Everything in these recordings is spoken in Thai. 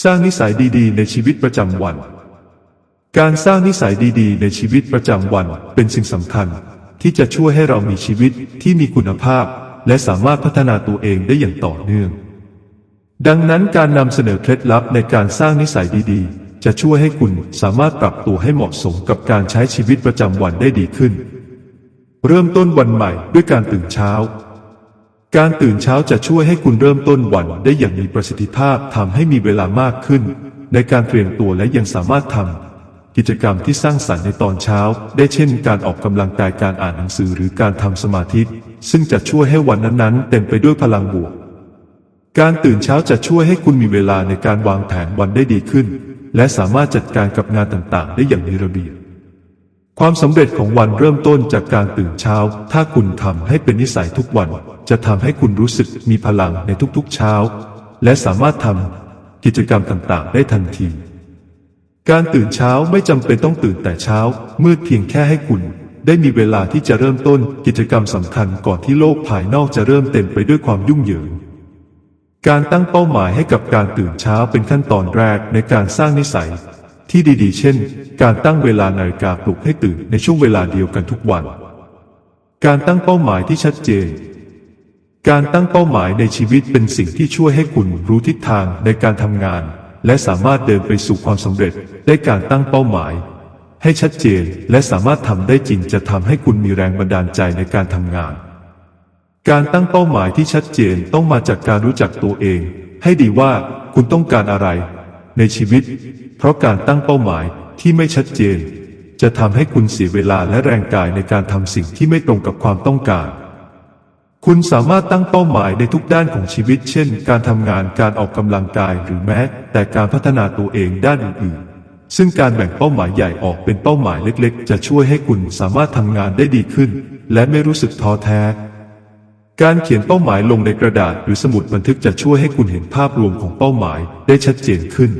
สร้างนิสัยดีๆ ในชีวิตประจำวัน การสร้างนิสัยดีๆ ในชีวิตประจำวัน เป็นสิ่งสำคัญ ที่จะช่วยให้เรามีชีวิตที่มีคุณภาพ และสามารถพัฒนาตัวเองได้อย่างต่อเนื่อง ดังนั้นการนำเสนอเคล็ดลับในการสร้างนิสัยดีๆ จะช่วยให้คุณสามารถปรับตัวให้เหมาะสมกับการใช้ชีวิตประจำวันได้ดีขึ้น เริ่มต้นวันใหม่ด้วยการตื่นเช้า การตื่นเช้าจะช่วยให้คุณเริ่มต้นวันได้อย่างมีประสิทธิภาพทำให้มีเวลามากขึ้น ในการเตรียมตัวและยังสามารถทำกิจกรรมที่สร้างสรรค์ในตอนเช้า ได้เช่น การออกกำลังกายการอ่านหนังสือหรือการทำสมาธิซึ่งจะช่วยให้วันนั้นๆ เต็มไปด้วยพลังบวก การตื่นเช้าจะช่วยให้คุณมีเวลาในการวางแผนวันได้ดีขึ้น และสามารถจัดการกับงานต่างๆ ได้อย่างมีระเบียบ ความสำเร็จของวันเริ่มต้นจากการตื่นเช้า ถ้าคุณทำให้เป็นนิสัยทุกวัน จะทำให้คุณรู้สึกมีพลังในทุกๆเช้า และสามารถทำกิจกรรมต่างๆ ได้ทันที การตื่นเช้าไม่จำเป็นต้องตื่นแต่เช้า มืดเพียงแค่ให้คุณ ได้มีเวลาที่จะเริ่มต้นกิจกรรมสำคัญก่อนที่โลกภายนอกจะเริ่มเต็มไปด้วยความยุ่งเหยิง การตั้งเป้าหมายให้กับการตื่นเช้าเป็นขั้นตอนแรกในการสร้างนิสัย ที่ดีๆ เช่น การตั้งเวลานาฬิกาปลุกให้ตื่นในช่วงเวลาเดียวกันทุกวัน การตั้งเป้าหมายที่ชัดเจน การตั้งเป้าหมายในชีวิตเป็นสิ่งที่ช่วยให้คุณรู้ทิศทางในการทำงาน และสามารถเดินไปสู่ความสำเร็จได้การตั้งเป้าหมาย ให้ชัดเจนและสามารถทำได้จริงจะทำให้คุณมีแรงบันดาลใจในการทำงาน การตั้งเป้าหมายที่ชัดเจนต้องมาจากการรู้จักตัวเอง ให้ดีว่าคุณต้องการอะไรในชีวิต เพราะการตั้งเป้าหมายที่ไม่ชัดเจน จะทำให้คุณเสียเวลาและแรงกายในการทำสิ่งที่ไม่ตรงกับความต้องการ คุณสามารถตั้งเป้าหมายในทุกด้านของชีวิต เช่น การทำงาน การออกกำลังกาย หรือแม้ แต่การพัฒนาตัวเองด้านอื่นๆ ซึ่งการแบ่งเป้าหมายใหญ่ออกเป็นเป้าหมายเล็กๆ จะช่วยให้คุณสามารถทำงานได้ดีขึ้น และไม่รู้สึกท้อแท้การเขียนเป้าหมายลงในกระดาษหรือสมุดบันทึกจะช่วยให้คุณเห็นภาพรวมของเป้าหมายได้ชัดเจนขึ้น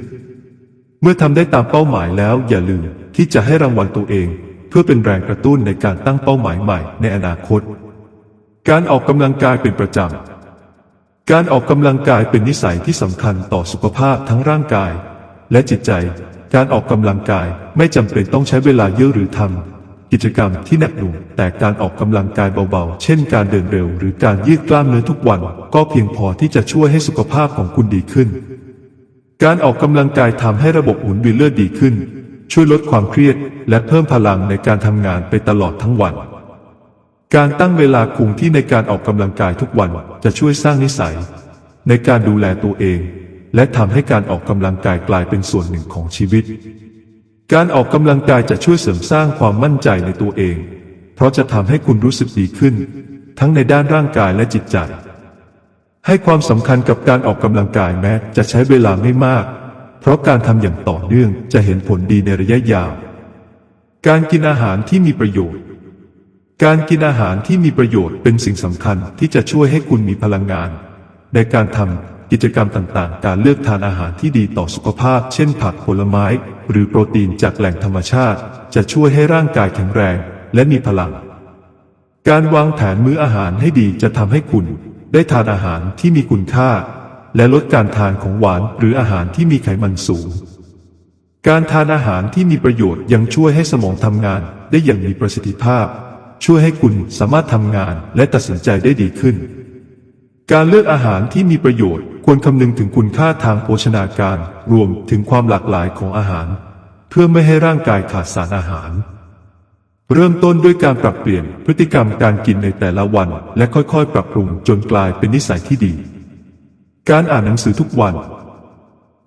เมื่อทำได้ตามเป้าหมายแล้วอย่าลืมที่จะให้รางวัลตัวเอง เพื่อเป็นแรงกระตุ้นในการตั้งเป้าหมายใหม่ในอนาคต การออกกำลังกายเป็นประจำ การออกกำลังกายเป็นนิสัยที่สำคัญต่อสุขภาพทั้งร่างกาย และจิตใจ การออกกำลังกายไม่จำเป็นต้องใช้เวลาเยอะหรือทำกิจกรรมที่หนักหน่วงแต่การออกกำลังกายเบาๆ เช่น การเดินเร็ว หรือการยืดกล้ามเนื้อทุกวัน ก็เพียงพอที่จะช่วยให้สุขภาพของคุณดีขึ้น การออกกำลังกายทำให้ระบบหมุนเวียนเลือดดีขึ้น ช่วยลดความเครียด และเพิ่มพลังในการทำงานไปตลอดทั้งวัน การตั้งเวลาคงที่ในการออกกำลังกายทุกวันจะช่วยสร้างนิสัย ในการดูแลตัวเอง และทำให้การออกกำลังกายกลายเป็นส่วนหนึ่งของชีวิต การออกกำลังกายจะช่วยเสริมสร้างความมั่นใจในตัวเอง เพราะจะทำให้คุณรู้สึกดีขึ้น ทั้งในด้านร่างกายและจิตใจ ให้ความสำคัญกับการออกกำลังกายแม้จะใช้เวลาไม่มาก เพราะการทำอย่างต่อเนื่องจะเห็นผลดีในระยะยาว การกินอาหารที่มีประโยชน์ การกินอาหารที่มีประโยชน์เป็นสิ่งสำคัญที่จะช่วยให้คุณมีพลังงาน ในการทำกิจกรรมต่างๆ การเลือกทานอาหารที่ดีต่อสุขภาพ เช่นผักผลไม้ หรือโปรตีนจากแหล่งธรรมชาติ จะช่วยให้ร่างกายแข็งแรงและมีพลัง การวางแผนมื้ออาหารให้ดีจะทำให้คุณ ได้ทานอาหารที่มีคุณค่า และลดการทานของหวานหรืออาหารที่มีไขมันสูง การทานอาหารที่มีประโยชน์ยังช่วยให้สมองทำงานได้อย่างมีประสิทธิภาพ ช่วยให้คุณสามารถทำงานและตัดสินใจได้ดีขึ้น การเลือกอาหารที่มีประโยชน์ควรคำนึงถึงคุณค่าทางโภชนาการ รวมถึงความหลากหลายของอาหาร เพื่อไม่ให้ร่างกายขาดสารอาหาร เริ่มต้นด้วยการปรับเปลี่ยนพฤติกรรมการกินในแต่ละวัน และค่อยๆ ปรับปรุงจนกลายเป็นนิสัยที่ดี การอ่านหนังสือทุกวัน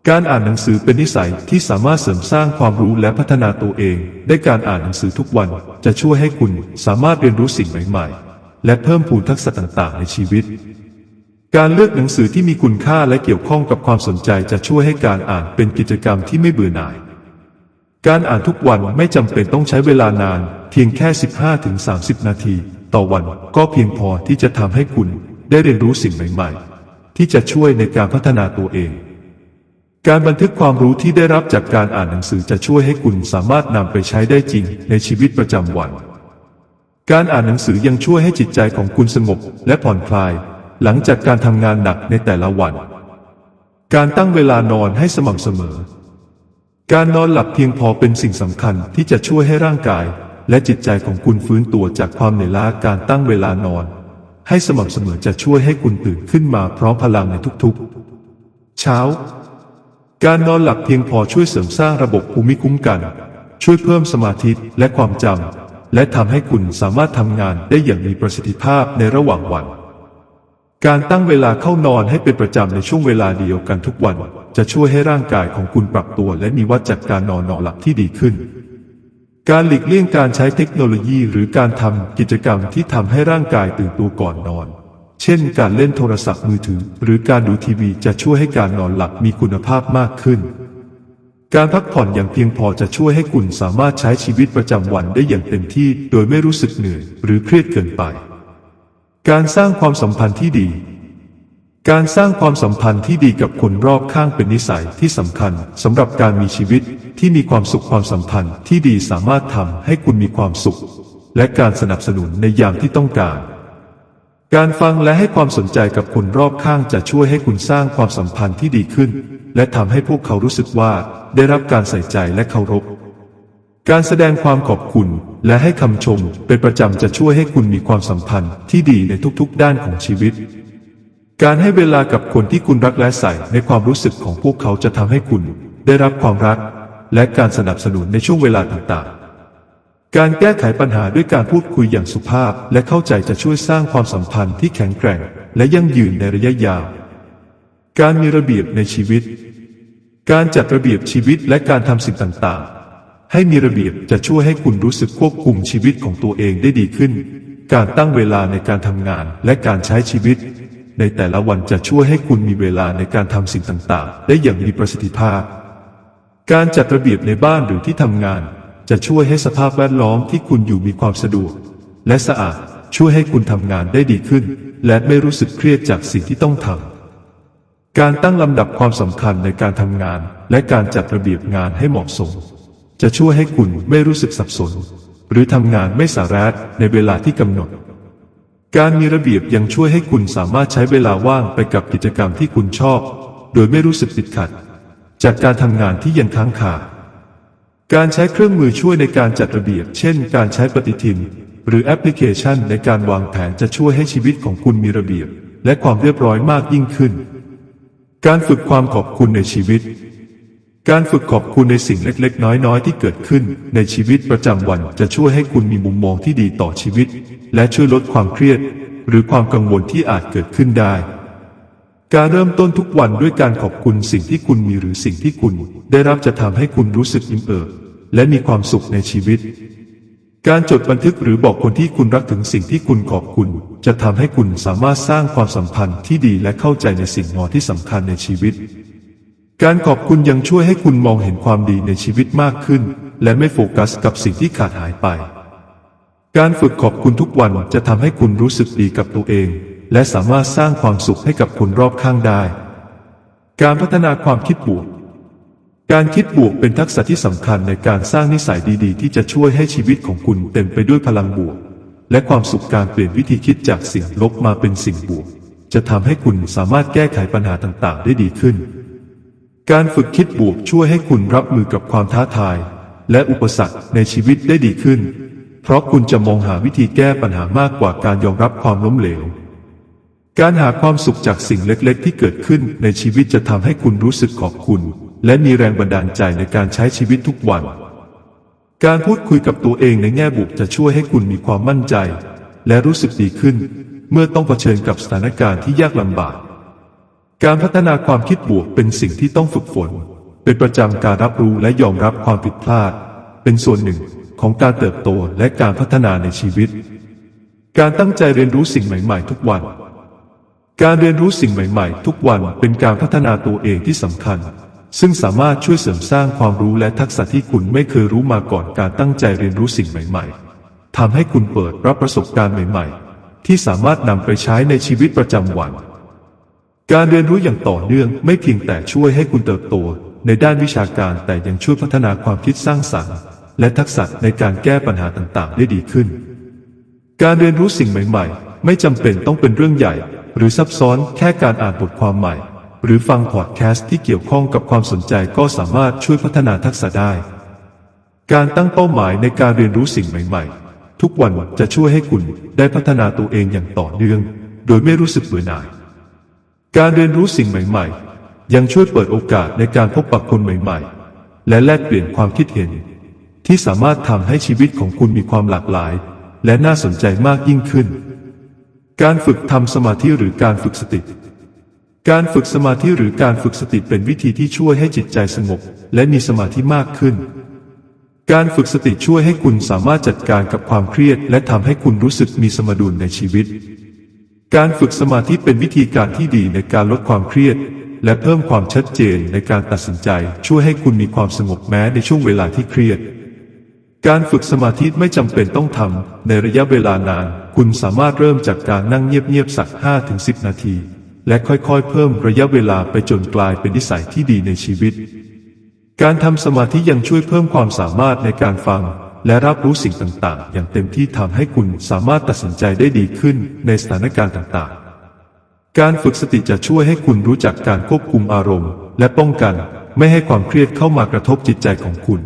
การอ่านหนังสือเป็นนิสัยที่สามารถเสริมสร้างความรู้และพัฒนาตัวเอง ได้การอ่านหนังสือทุกวัน จะช่วยให้คุณสามารถเรียนรู้สิ่งใหม่ๆ และเพิ่มพูนทักษะต่างๆ ในชีวิต การเลือกหนังสือที่มีคุณค่าและเกี่ยวข้องกับความสนใจจะช่วยให้การอ่านเป็นกิจกรรมที่ไม่เบื่อหน่าย การอ่านทุกวันไม่จำเป็นต้องใช้เวลานาน เพียงแค่ 15-30 นาที ต่อวันก็เพียงพอที่จะทำให้คุณได้เรียนรู้สิ่งใหม่ๆ ที่จะช่วยในการพัฒนาตัวเอง การบันทึกความรู้ที่ได้รับจากการอ่านหนังสือจะช่วยให้คุณสามารถนำไปใช้ได้จริงในชีวิตประจำวัน การอ่านหนังสือยังช่วยให้จิตใจของคุณสงบและผ่อนคลาย หลังจากการทำงานหนักในแต่ละวัน การตั้งเวลานอนให้สม่ำเสมอ การนอนหลับเพียงพอเป็นสิ่งสำคัญที่จะช่วยให้ร่างกาย และจิตใจของคุณฟื้นตัวจากความเหนื่อยล้าการตั้งเวลานอน ให้สม่ำเสมอจะช่วยให้คุณตื่นขึ้นมาพร้อมพลังในทุกๆ เช้า การนอนหลับเพียงพอช่วยเสริมสร้างระบบภูมิคุ้มกัน ช่วยเพิ่มสมาธิและความจำและทำให้คุณสามารถทำงานได้อย่างมีประสิทธิภาพในระหว่างวัน การตั้งเวลาเข้านอนให้เป็นประจำในช่วงเวลาเดียวกันทุกวัน จะช่วยให้ร่างกายของคุณปรับตัวและมีวัฏจัดการนอนนอนหลับที่ดีขึ้น การหลีกเลี่ยงการใช้เทคโนโลยีหรือการทำกิจกรรมที่ทำให้ร่างกายตื่นตัวก่อนนอน เช่น การเล่นโทรศัพท์มือถือ หรือการดูทีวีจะช่วยให้การนอนหลับมีคุณภาพมากขึ้น การพักผ่อนอย่างเพียงพอจะช่วยให้คุณสามารถใช้ชีวิตประจำวันได้อย่างเต็มที่ โดยไม่รู้สึกเหนื่อย หรือเครียดเกินไป การสร้างความสัมพันธ์ที่ดี การสร้างความสัมพันธ์ที่ดีกับคนรอบข้างเป็นนิสัยที่สำคัญสำหรับการมีชีวิตที่มีความสุขความสัมพันธ์ที่ดีสามารถทำให้คุณมีความสุข และการสนับสนุนในยามที่ต้องการ การฟังและให้ความสนใจกับคนรอบข้างจะช่วยให้คุณสร้างความสัมพันธ์ที่ดีขึ้น และทำให้พวกเขารู้สึกว่าได้รับการใส่ใจและเคารพ การแสดงความขอบคุณและให้คำชมเป็นประจำจะช่วยให้คุณมีความสัมพันธ์ที่ดีในทุกๆ ด้านของชีวิต การให้เวลากับคนที่คุณรักและใส่ในความรู้สึกของพวกเขาจะทำให้คุณได้รับความรัก และการสนับสนุนในช่วงเวลาต่างๆ การแก้ไขปัญหาด้วยการพูดคุยอย่างสุภาพ และเข้าใจจะช่วยสร้างความสัมพันธ์ที่แข็งแกร่ง และยั่งยืนในระยะยาว การมีระเบียบในชีวิต การจัดระเบียบชีวิตและการทำสิ่งต่างๆ ให้มีระเบียบจะช่วยให้คุณรู้สึกควบคุมชีวิตของตัวเองได้ดีขึ้น การตั้งเวลาในการทำงานและการใช้ชีวิต ในแต่ละวันจะช่วยให้คุณมีเวลาในการทำสิ่งต่างๆ ได้อย่างมีประสิทธิภาพ การจัดระเบียบในบ้านหรือที่ทำงาน จะช่วยให้สภาพแวดล้อมที่คุณอยู่มีความสะดวก และสะอาดช่วยให้คุณทำงานได้ดีขึ้น และไม่รู้สึกเครียดจากสิ่งที่ต้องทำการตั้งลำดับความสำคัญในการทำงาน และการจัดระเบียบงานให้เหมาะสม จะช่วยให้คุณไม่รู้สึกสับสน หรือทำงานไม่สาระในเวลาที่กำหนด การมีระเบียบยังช่วยให้คุณสามารถใช้เวลาว่างไปกับกิจกรรมที่คุณชอบ โดยไม่รู้สึกติดขัด จากการทำงานที่ยังค้างคาการใช้เครื่องมือช่วยในการจัดระเบียบ เช่น การใช้ปฏิทิน หรือแอปพลิเคชันในการวางแผนจะช่วยให้ชีวิตของคุณมีระเบียบ และความเรียบร้อยมากยิ่งขึ้น การฝึกความขอบคุณในชีวิต การฝึกขอบคุณในสิ่งเล็กๆ น้อยๆ ที่เกิดขึ้น ในชีวิตประจำวันจะช่วยให้คุณมีมุมมองที่ดีต่อชีวิต และช่วยลดความเครียด หรือความกังวลที่อาจเกิดขึ้นได้ การเริ่มต้นทุกวันด้วยการขอบคุณสิ่งที่คุณมีหรือสิ่งที่คุณ ได้รับจะทำให้คุณรู้สึกอิ่มเอิบและมีความสุขในชีวิต การจดบันทึกหรือบอกคนที่คุณรักถึงสิ่งที่คุณขอบคุณ จะทำให้คุณสามารถสร้างความสัมพันธ์ที่ดีและเข้าใจในสิ่งงอที่สำคัญในชีวิต การขอบคุณยังช่วยให้คุณมองเห็นความดีในชีวิตมากขึ้น และไม่โฟกัสกับสิ่งที่ขาดหายไป การฝึกขอบคุณทุกวันจะทำให้คุณรู้สึกดีกับตัวเอง และสามารถสร้างความสุขให้กับคนรอบข้างได้ การพัฒนาความคิดบวก การคิดบวกเป็นทักษะที่สำคัญในการสร้างนิสัยดีๆ ที่จะช่วยให้ชีวิตของคุณเต็มไปด้วยพลังบวก และความสุขการเปลี่ยนวิธีคิดจากสิ่งลบมาเป็นสิ่งบวก จะทำให้คุณสามารถแก้ไขปัญหาต่างๆ ได้ดีขึ้น การฝึกคิดบวกช่วยให้คุณรับมือกับความท้าทาย และอุปสรรคในชีวิตได้ดีขึ้น เพราะคุณจะมองหาวิธีแก้ปัญหามากกว่าการยอมรับความล้มเหลว การหาความสุขจากสิ่งเล็กๆ ที่เกิดขึ้นในชีวิตจะทำให้คุณรู้สึกขอบคุณ และมีแรงบันดาลใจในการใช้ชีวิตทุกวัน การพูดคุยกับตัวเองในแง่บวกจะช่วยให้คุณมีความมั่นใจ และรู้สึกดีขึ้น เมื่อต้องเผชิญกับสถานการณ์ที่ยากลำบาก การพัฒนาความคิดบวกเป็นสิ่งที่ต้องฝึกฝน เป็นประจำการรับรู้และยอมรับความผิดพลาด เป็นส่วนหนึ่งของการเติบโตและการพัฒนาในชีวิต การตั้งใจเรียนรู้สิ่งใหม่ๆ ทุกวัน การเรียนรู้สิ่งใหม่ๆ ทุกวันเป็นการพัฒนาตัวเองที่สำคัญ ซึ่งสามารถช่วยเสริมสร้างความรู้และทักษะที่คุณไม่เคยรู้มาก่อนการตั้งใจเรียนรู้สิ่งใหม่ ๆทำให้คุณเปิดรับประสบการณ์ใหม่ ๆ ที่สามารถนำไปใช้ในชีวิตประจำวัน การเรียนรู้อย่างต่อเนื่องไม่เพียงแต่ช่วยให้คุณเติบโต ในด้านวิชาการแต่ยังช่วยพัฒนาความคิดสร้างสรรค์ และทักษะในการแก้ปัญหาต่างๆ ได้ดีขึ้น การเรียนรู้สิ่งใหม่ๆ ไม่จำเป็นต้องเป็นเรื่องใหญ่ หรือซับซ้อนแค่การอ่านบทความใหม่หหรือฟังพอดแคสต์ที่เกี่ยวข้องกับความสนใจก็สามารถช่วยพัฒนาทักษะได้ การตั้งเป้าหมายในการเรียนรู้สิ่งใหม่ ๆ ทุกวันจะช่วยให้คุณได้พัฒนาตัวเองอย่างต่อเนื่อง โดยไม่รู้สึกเบื่อหน่าย การเรียนรู้สิ่งใหม่ ๆ ยังช่วยเปิดโอกาสในการพบปะคนใหม่ ๆ และแลกเปลี่ยนความคิดเห็น ที่สามารถทำให้ชีวิตของคุณมีความหลากหลาย และน่าสนใจมากยิ่งขึ้น การฝึกทำสมาธิหรือการฝึกสติ การฝึกสมาธิหรือการฝึกสติเป็นวิธีที่ช่วยให้จิตใจสงบและมีสมาธิมากขึ้น การฝึกสติช่วยให้คุณสามารถจัดการกับความเครียด และทำให้คุณรู้สึกมีสมดุลในชีวิต การฝึกสมาธิเป็นวิธีการที่ดีในการลดความเครียด และเพิ่มความชัดเจนในการตัดสินใจ ช่วยให้คุณมีความสงบแม้ในช่วงเวลาที่เครียด การฝึกสมาธิไม่จำเป็นต้องทำในระยะเวลานาน คุณสามารถเริ่มจากการนั่งเงียบๆสัก 5-10 นาที และค่อยๆ เพิ่มระยะเวลาไปจนกลายเป็นนิสัยที่ดีในชีวิต การทำสมาธิยังช่วยเพิ่มความสามารถในการฟัง และรับรู้สิ่งต่างๆ อย่างเต็มที่ทำให้คุณสามารถตัดสินใจได้ดีขึ้นในสถานการณ์ต่างๆ การฝึกสติจะช่วยให้คุณรู้จักการควบคุมอารมณ์ และป้องกันไม่ให้ความเครียดเข้ามากระทบจิตใจของคุณ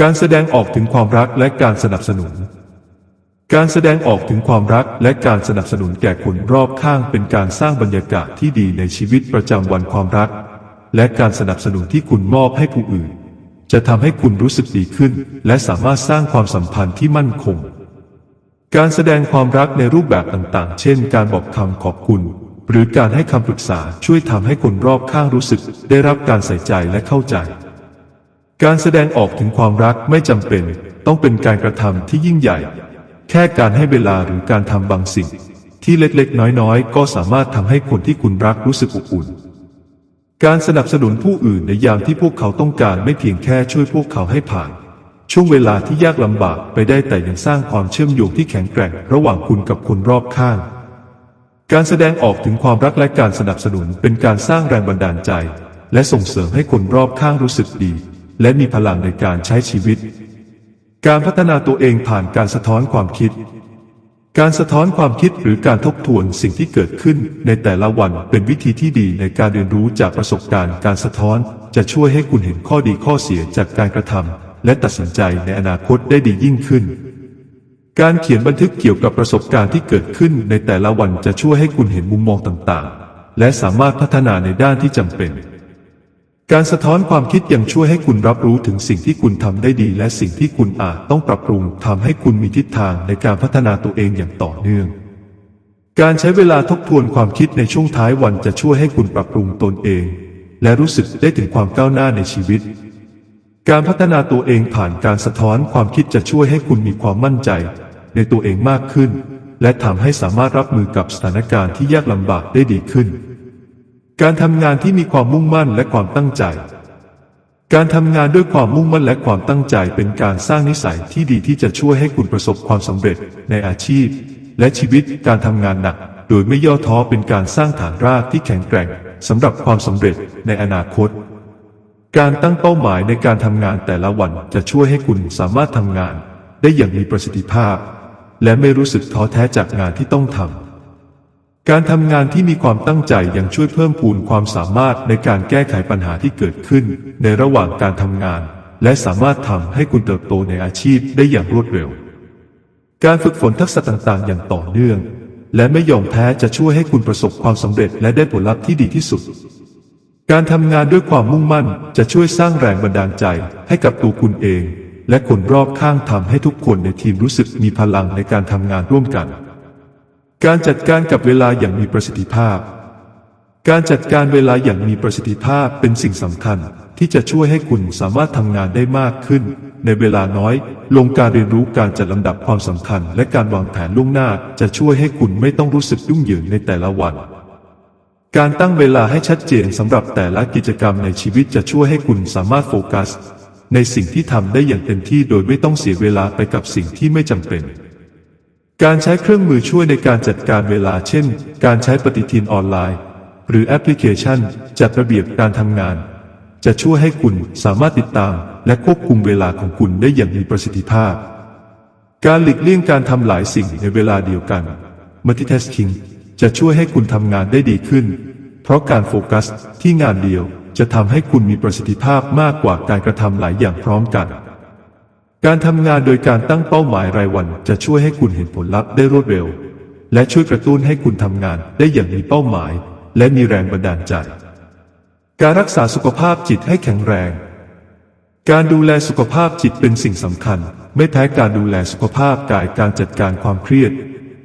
การแสดงออกถึงความรักและการสนับสนุน การแสดงออกถึงความรักและการสนับสนุนแก่คนรอบข้างเป็นการสร้างบรรยากาศที่ดีในชีวิตประจำวันความรัก และการสนับสนุนที่คุณมอบให้ผู้อื่น จะทำให้คุณรู้สึกดีขึ้น และสามารถสร้างความสัมพันธ์ที่มั่นคง การแสดงความรักในรูปแบบต่างๆ เช่น การบอกคำขอบคุณ หรือการให้คำปรึกษาช่วยทำให้คนรอบข้างรู้สึก ได้รับการใส่ใจและเข้าใจ การแสดงออกถึงความรักไม่จำเป็น ต้องเป็นการกระทำที่ยิ่งใหญ่ แค่การให้เวลาหรือการทำบางสิ่ง ที่เล็กๆ น้อยๆ ก็สามารถทำให้คนที่คุณรักรู้สึกอบอุ่น การสนับสนุนผู้อื่นในยามที่พวกเขาต้องการไม่เพียงแค่ช่วยพวกเขาให้ผ่าน ช่วงเวลาที่ยากลำบากไปได้แต่ยังสร้างความเชื่อมโยงที่แข็งแกร่งระหว่างคุณกับคนรอบข้าง การแสดงออกถึงความรักและการสนับสนุนเป็นการสร้างแรงบันดาลใจ และส่งเสริมให้คนรอบข้างรู้สึกดี และมีพลังในการใช้ชีวิต การพัฒนาตัวเองผ่านการสะท้อนความคิด การสะท้อนความคิดหรือการทบทวนสิ่งที่เกิดขึ้นในแต่ละวันเป็นวิธีที่ดีในการเรียนรู้จากประสบการณ์การสะท้อน จะช่วยให้คุณเห็นข้อดีข้อเสียจากการกระทำและตัดสินใจในอนาคตได้ดียิ่งขึ้น การเขียนบันทึกเกี่ยวกับประสบการณ์ที่เกิดขึ้นในแต่ละวันจะช่วยให้คุณเห็นมุมมองต่างๆ และสามารถพัฒนาในด้านที่จำเป็น การสะท้อนความคิดยังช่วยให้คุณรับรู้ถึงสิ่งที่คุณทำได้ดี และสิ่งที่คุณอาจต้องปรับปรุงทำให้คุณมีทิศทางในการพัฒนาตัวเองอย่างต่อเนื่อง การใช้เวลาทบทวนความคิดในช่วงท้ายวันจะช่วยให้คุณปรับปรุงตนเอง และรู้สึกได้ถึงความก้าวหน้าในชีวิต การพัฒนาตัวเองผ่านการสะท้อนความคิดจะช่วยให้คุณมีความมั่นใจ ในตัวเองมากขึ้น และทำให้สามารถรับมือกับสถานการณ์ที่ยากลำบากได้ดีขึ้น การทำงานที่มีความมุ่งมั่นและความตั้งใจ การทำงานด้วยความมุ่งมั่นและความตั้งใจเป็นการสร้างนิสัยที่ดีที่จะช่วยให้คุณประสบความสำเร็จในอาชีพ และชีวิตการทำงานหนัก โดยไม่ย่อท้อเป็นการสร้างฐานรากที่แข็งแกร่งสำหรับความสำเร็จในอนาคต การตั้งเป้าหมายในการทำงานแต่ละวันจะช่วยให้คุณสามารถทำงาน ได้อย่างมีประสิทธิภาพ และไม่รู้สึกท้อแท้จากงานที่ต้องทำ การทำงานที่มีความตั้งใจยังช่วยเพิ่มพูนความสามารถในการแก้ไขปัญหาที่เกิดขึ้น ในระหว่างการทำงาน และสามารถทำให้คุณเติบโตในอาชีพได้อย่างรวดเร็ว การฝึกฝนทักษะต่างๆ อย่างต่อเนื่อง และไม่ยอมแพ้จะช่วยให้คุณประสบความสำเร็จและได้ผลลัพธ์ที่ดีที่สุด การทำงานด้วยความมุ่งมั่นจะช่วยสร้างแรงบันดาลใจให้กับตัวคุณเอง และคนรอบข้างทำให้ทุกคนในทีมรู้สึกมีพลังในการทำงานร่วมกัน การจัดการกับเวลาอย่างมีประสิทธิภาพ การจัดการเวลาอย่างมีประสิทธิภาพเป็นสิ่งสำคัญที่จะช่วยให้คุณสามารถทำงานได้มากขึ้น ในเวลาน้อย ลงการเรียนรู้การจัดลำดับความสำคัญ และการวางแผนล่วงหน้าจะช่วยให้คุณไม่ต้องรู้สึกยุ่งเหยิงในแต่ละวัน การตั้งเวลาให้ชัดเจนสำหรับแต่ละกิจกรรมในชีวิตจะช่วยให้คุณสามารถโฟกัส ในสิ่งที่ทำได้อย่างเต็มที่โดยไม่ต้องเสียเวลาไปกับสิ่งที่ไม่จำเป็น การใช้เครื่องมือช่วยในการจัดการเวลาเช่น การใช้ปฏิทินออนไลน์ หรือแอปพลิเคชัน จัดระเบียบการทำงาน จะช่วยให้คุณสามารถติดตาม และควบคุมเวลาของคุณได้อย่างมีประสิทธิภาพ การหลีกเลี่ยงการทำหลายสิ่งในเวลาเดียวกัน multitasking จะช่วยให้คุณทำงานได้ดีขึ้น เพราะการโฟกัสที่งานเดียวจะทำให้คุณมีประสิทธิภาพมากกว่าการกระทำหลายอย่างพร้อมกัน การทำงานโดยการตั้งเป้าหมายรายวันจะช่วยให้คุณเห็นผลลัพธ์ได้รวดเร็ว และช่วยกระตุ้นให้คุณทำงานได้อย่างมีเป้าหมาย และมีแรงบันดาลใจ การรักษาสุขภาพจิตให้แข็งแรง การดูแลสุขภาพจิตเป็นสิ่งสำคัญ ไม่แพ้การดูแลสุขภาพกายการจัดการความเครียด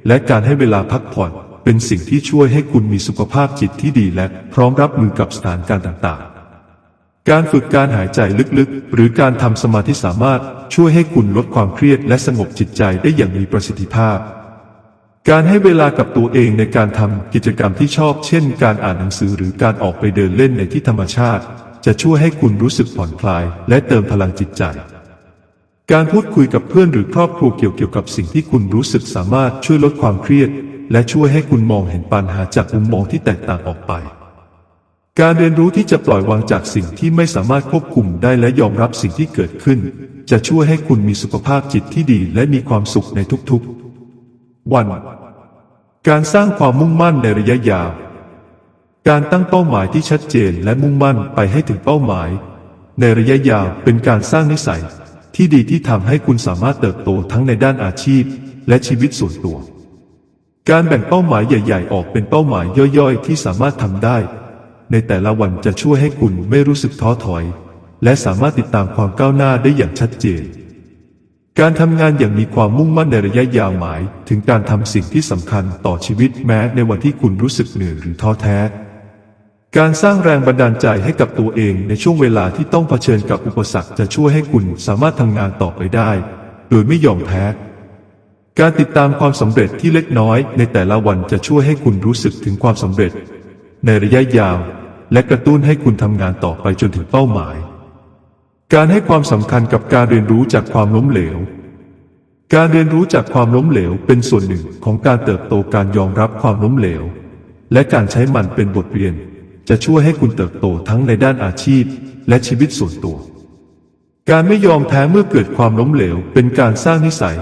และการให้เวลาพักผ่อน เป็นสิ่งที่ช่วยให้คุณมีสุขภาพจิตที่ดีและพร้อมรับมือกับสถานการณ์ต่างๆ การฝึกการหายใจลึกๆ หรือการทำสมาธิสามารถ ช่วยให้คุณลดความเครียดและสงบจิตใจได้อย่างมีประสิทธิภาพ การให้เวลากับตัวเองในการทำกิจกรรมที่ชอบ เช่น การอ่านหนังสือหรือการออกไปเดินเล่นในที่ธรรมชาติ จะช่วยให้คุณรู้สึกผ่อนคลาย และเติมพลังจิตใจ การพูดคุยกับเพื่อนหรือครอบครัวเกี่ยวเกี่ยวกับสิ่งที่คุณรู้สึกสามารถช่วยลดความเครียด และช่วยให้คุณมองเห็นปัญหาจากมุมมองที่แตกต่างออกไปการเรียนรู้ที่จะปล่อยวางจากสิ่งที่ไม่สามารถควบคุมได้และยอมรับสิ่งที่เกิดขึ้น จะช่วยให้คุณมีสุขภาพจิตที่ดีและมีความสุขในทุกๆ วัน การสร้างความมุ่งมั่นในระยะยาว การตั้งเป้าหมายที่ชัดเจนและมุ่งมั่นไปให้ถึงเป้าหมาย ในระยะยาวเป็นการสร้างนิสัยที่ดีที่ทำให้คุณสามารถเติบโตทั้งในด้านอาชีพ และชีวิตส่วนตัว การแบ่งเป้าหมายใหญ่ ๆ ออกเป็นเป้าหมายย่อยๆ ที่สามารถทำได้ ในแต่ละวันจะช่วยให้คุณไม่รู้สึกท้อถอย และสามารถติดตามความก้าวหน้าได้อย่างชัดเจน การทำงานอย่างมีความมุ่งมั่นในระยะยาวหมาย ถึงการทำสิ่งที่สำคัญต่อชีวิตแม้ในวันที่คุณรู้สึกเหนื่อยหรือท้อแท้ การสร้างแรงบันดาลใจให้กับตัวเองในช่วงเวลาที่ต้องเผชิญกับอุปสรรคจะช่วยให้คุณสามารถทำงานต่อไปได้ โดยไม่ยอมแพ้การติดตามความสำเร็จที่เล็กน้อย ในแต่ละวันจะช่วยให้คุณรู้สึกถึงความสำเร็จ ในระยะยาว และกระตุ้นให้คุณทำงานต่อไปจนถึงเป้าหมาย การให้ความสำคัญกับการเรียนรู้จากความล้มเหลว การเรียนรู้จากความล้มเหลวเป็นส่วนหนึ่งของการเติบโตการยอมรับความล้มเหลว และการใช้มันเป็นบทเรียน จะช่วยให้คุณเติบโตทั้งในด้านอาชีพ และชีวิตส่วนตัว การไม่ยอมแพ้เมื่อเกิดความล้มเหลว เป็นการสร้างนิสัย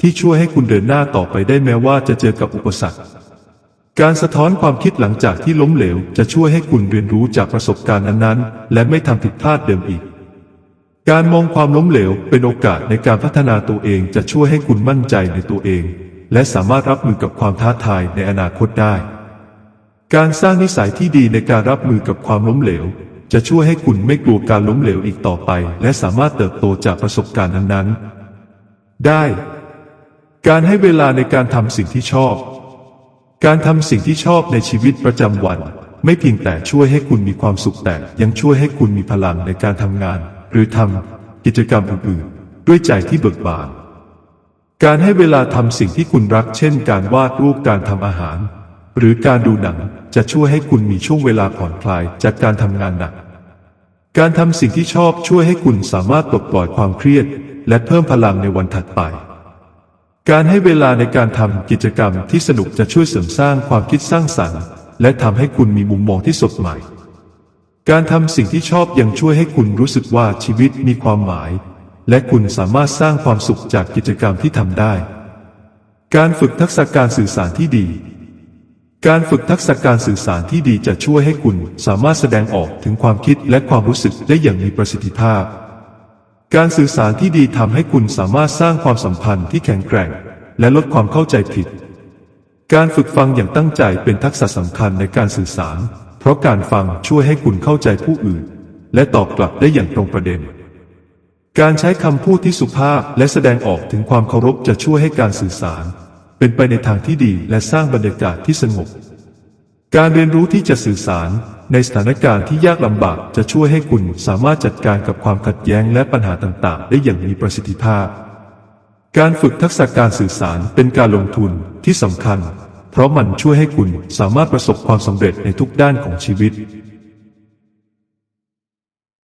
ที่ช่วยให้คุณเดินหน้าต่อไปได้แม้ว่าจะเจอกับอุปสรรค การสะท้อนความคิดหลังจากที่ล้มเหลว จะช่วยให้คุณเรียนรู้จากประสบการณ์นั้นๆ และไม่ทำผิดพลาดเดิมอีก การมองความล้มเหลวเป็นโอกาสในการพัฒนาตัวเองจะช่วยให้คุณมั่นใจในตัวเอง และสามารถรับมือกับความท้าทายในอนาคตได้ การสร้างนิสัยที่ดีในการรับมือกับความล้มเหลว จะช่วยให้คุณไม่กลัวการล้มเหลวอีกต่อไป และสามารถเติบโตจากประสบการณ์นั้นๆ ได้ การให้เวลาในการทำสิ่งที่ชอบ การทำสิ่งที่ชอบในชีวิตประจำวัน ไม่เพียงแต่ช่วยให้คุณมีความสุขแต่ยังช่วยให้คุณมีพลังในการทำงาน หรือทำกิจกรรมอื่นๆ ด้วยใจที่เบิกบาน การให้เวลาทำสิ่งที่คุณรัก เช่น การวาดรูปการทำอาหาร หรือการดูหนังจะช่วยให้คุณมีช่วงเวลาผ่อนคลายจากการทำงานหนัก การทำสิ่งที่ชอบช่วยให้คุณสามารถปลดปล่อยความเครียด และเพิ่มพลังในวันถัดไปการให้เวลาในการทำกิจกรรมที่สนุกจะช่วยเสริมสร้างความคิดสร้างสรรค์ และทำให้คุณมีมุมมองที่สดใหม่ การทำสิ่งที่ชอบยังช่วยให้คุณรู้สึกว่าชีวิตมีความหมาย และคุณสามารถสร้างความสุขจากกิจกรรมที่ทำได้ การฝึกทักษะการสื่อสารที่ดี การฝึกทักษะการสื่อสารที่ดีจะช่วยให้คุณสามารถแสดงออกถึงความคิดและความรู้สึกได้อย่างมีประสิทธิภาพ การสื่อสารที่ดีทำให้คุณสามารถสร้างความสัมพันธ์ที่แข็งแกร่ง และลดความเข้าใจผิด การฝึกฟังอย่างตั้งใจเป็นทักษะสำคัญในการสื่อสาร เพราะการฟังช่วยให้คุณเข้าใจผู้อื่น และตอบกลับได้อย่างตรงประเด็น การใช้คำพูดที่สุภาพและแสดงออกถึงความเคารพจะช่วยให้การสื่อสาร เป็นไปในทางที่ดีและสร้างบรรยากาศที่สงบ การเรียนรู้ที่จะสื่อสารในสถานการณ์ที่ยากลำบากจะช่วยให้คุณสามารถจัดการกับความขัดแย้งและปัญหาต่างๆ ได้อย่างมีประสิทธิภาพ การฝึกทักษะการสื่อสารเป็นการลงทุนที่สำคัญ เพราะมันช่วยให้คุณสามารถประสบความสำเร็จในทุกด้านของชีวิต